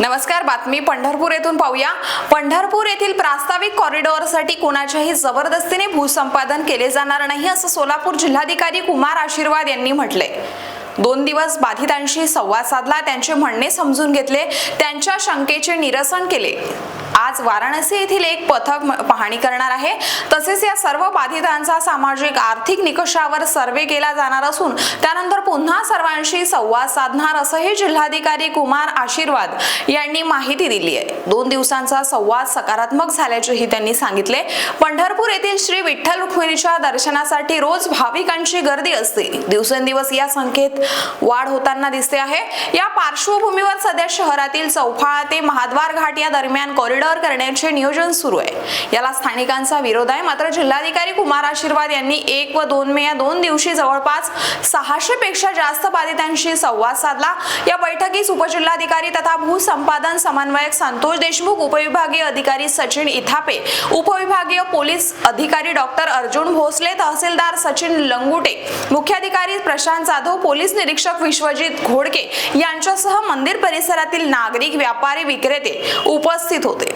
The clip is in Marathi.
नमस्कार बातमी पंढरपूर येथून पाहूया. पंढरपूर येथील प्रास्ताविक कॉरिडॉरसाठी कोणाच्याही जबरदस्तीने भूसंपादन केले जाणार नाही असं सोलापूर जिल्हाधिकारी कुमार आशीर्वाद यांनी म्हटलंय. दोन दिवस बाधितांशी संवाद साधला त्यांचे म्हणणे समजून घेतले त्यांच्या शंकेचे निरसन केले. आज वाराणसी येथील एक पथक पाहणी करणार आहे. तसेच या सर्व बाधितांचा सामाजिक आर्थिक निकषावर सर्वे केला जाणार असून त्यानंतर पुन्हा सर्वांशी संवाद साधणार असंही जिल्हाधिकारी कुमार आशीर्वाद यांनी माहिती दिली आहे. दोन दिवसांचा संवाद सकारात्मक झाल्याचेही त्यांनी सांगितले. पंढरपूर येथील श्री विठ्ठल रुक्मिणीच्या दर्शनासाठी रोज भाविकांची गर्दी असते. दिवसेंदिवस या संख्येत वाढ होताना दिसते आहे. या पार्श्वभूमीवर सध्या शहरातील चौफाळा ते महाद्वार घाट या दरम्यान कॉरिडॉर करण्याचे नियोजन सुरू आहे. याला स्थानिकांचा विरोध आहे. मात्र जिल्हाधिकारी कुमार आशीर्वाद यांनी एक व दोन मे या दोन दिवशी जवळपास सहाशे पेक्षा जास्त बाधितांशी संवाद साधला. या बैठकीस उपजिल्हाधिकारी तथा भूसंपादन समन्वयक संतोष देशमुख उपविभागीय अधिकारी सचिन इथापे उपविभागीय पोलीस अधिकारी डॉक्टर अर्जुन भोसले तहसीलदार सचिन लंगुटे मुख्याधिकारी प्रशांत जाधव पोलीस निरीक्षक विश्वजित घोडके यांच्यासह मंदिर परिसरातील नागरिक व्यापारी विक्रेते उपस्थित होते.